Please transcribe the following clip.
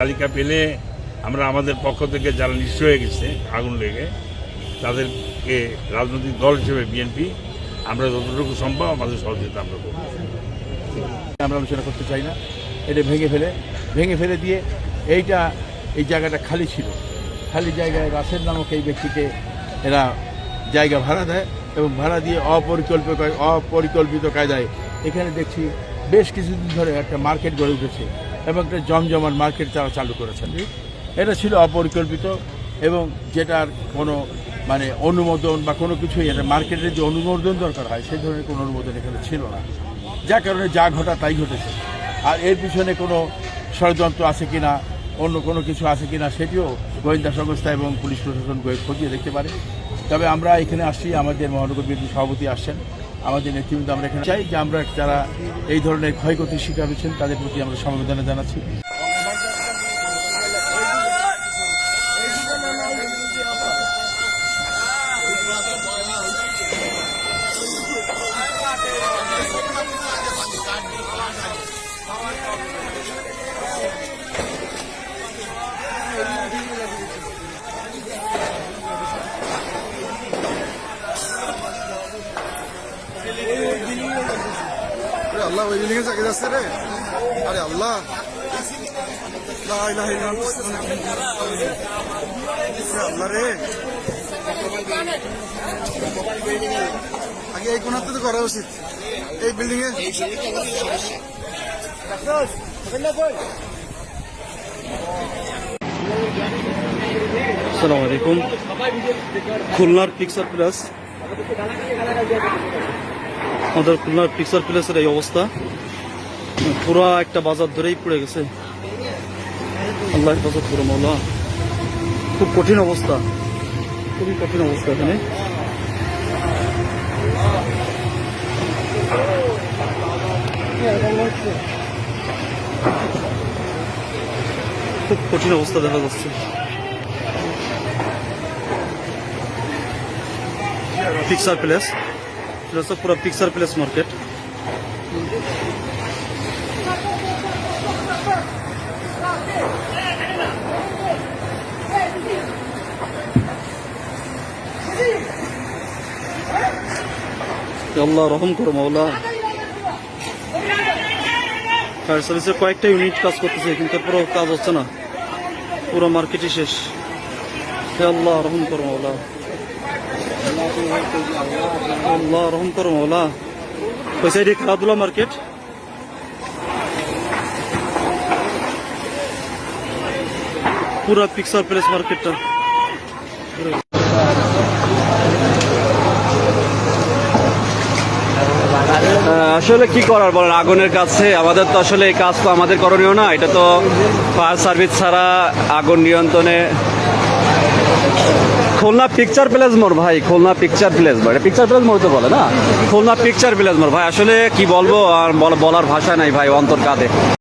তালিকা পেলে আমরা আমাদের পক্ষ থেকে যারা নিশ্চয় হয়ে গেছে, আগুন লেগে, তাদেরকে রাজনৈতিক দল হিসেবে বিএনপি আমরা যতটুকু সম্ভব আমাদের সহযোগিতা আমরা করব। আমরা আলোচনা করতে চাই না। এটা ভেঙে ফেলে ভেঙে ফেলে দিয়ে এইটা, এই জায়গাটা খালি ছিল। খালি জায়গায় রাসেল নামক এই ব্যক্তিকে এরা জায়গা ভাড়া দেয় এবং ভাড়া দিয়ে অপরিকল্পিত অপরিকল্পিত কায়দায় এখানে দেখছি বেশ কিছুদিন ধরে একটা মার্কেট গড়ে উঠেছে। এবং একটা জমজমার মার্কেট তারা চালু করেছেন। এটা ছিল অপরিকল্পিত এবং যেটার কোনো মানে অনুমোদন বা কোনো কিছুই এটা মার্কেটের যে অনুমোদন দরকার হয়, সেই ধরনের কোনো অনুমোদন এখানে ছিল না। যার কারণে যা ঘটা তাই ঘটেছে। আর এর পিছনে কোনো ষড়যন্ত্র আছে কি না অন্য কোনো কিছু আছে কি না সেটিও গোয়েন্দা সংস্থা এবং পুলিশ প্রশাসন খতিয়ে দেখতে পারে। তবে আমরা এখানে আসছি, আমাদের মহানগর বিএনপি সভাপতি আসছেন। আমাদের নেতৃবৃন্দ আমরা এখানে চাই যে আমরা যারা এই ধরনের ক্ষয়ক্ষতির শিকার হয়েছেন, তাদের প্রতি আমরা সমবেদনা জানাচ্ছি। আরে আল্লাহ, ওই বিল্ডিং এ চাকরি যাচ্ছে রে। আরে আল্লাহ। আল্লাহ রে। আগে এই কোনাতে তো করা উচিত। এই বিল্ডিং এ। আসসালামু আলাইকুম। খুলনার পিকচার প্লাস আমাদের খুলনার পিকচার প্লাসের এই অবস্থা। পুরো একটা বাজার ধরেই পড়ে গেছে। আল্লাহ বাজার পুরো মৌলা খুব কঠিন অবস্থা। খুবই কঠিন অবস্থা এখানে। খুব কঠিন অবস্থা দেখা যাচ্ছে। পিকচার প্লেস এটা পুরো পিকচার প্লেস মার্কেট আল্লাহ রহম করো মাওলা। ফায়ার সার্ভিসের কয়েকটা ইউনিট কাজ করতেছে, কিন্তু পুরো কাজ হচ্ছে না। পুরো মার্কেটই শেষ। আল্লাহ রহম করো মাওলা। আল্লাহ, রহম করো সাইডে খেলাধুলা মার্কেট? পুরা পিকচার প্লেস মার্কেটটা। আসলে কি করার বলেন, আগুনের কাছে? আমাদের তো আসলে এই কাজ তো আমাদের করণীয় না। এটা তো ফায়ার সার্ভিস ছাড়া আগুন নিয়ন্ত্রণে খুলনা পিকচার প্লেস মোড়, ভাই, খুলনা পিকচার প্লেস মোড়। পিকচার প্লেস মোর তো বলে না? খুলনা পিকচার প্লেস মোর ভাই, আসলে কি বলব, আর বলার ভাষা নাই, ভাই, অন্তর কাঁদে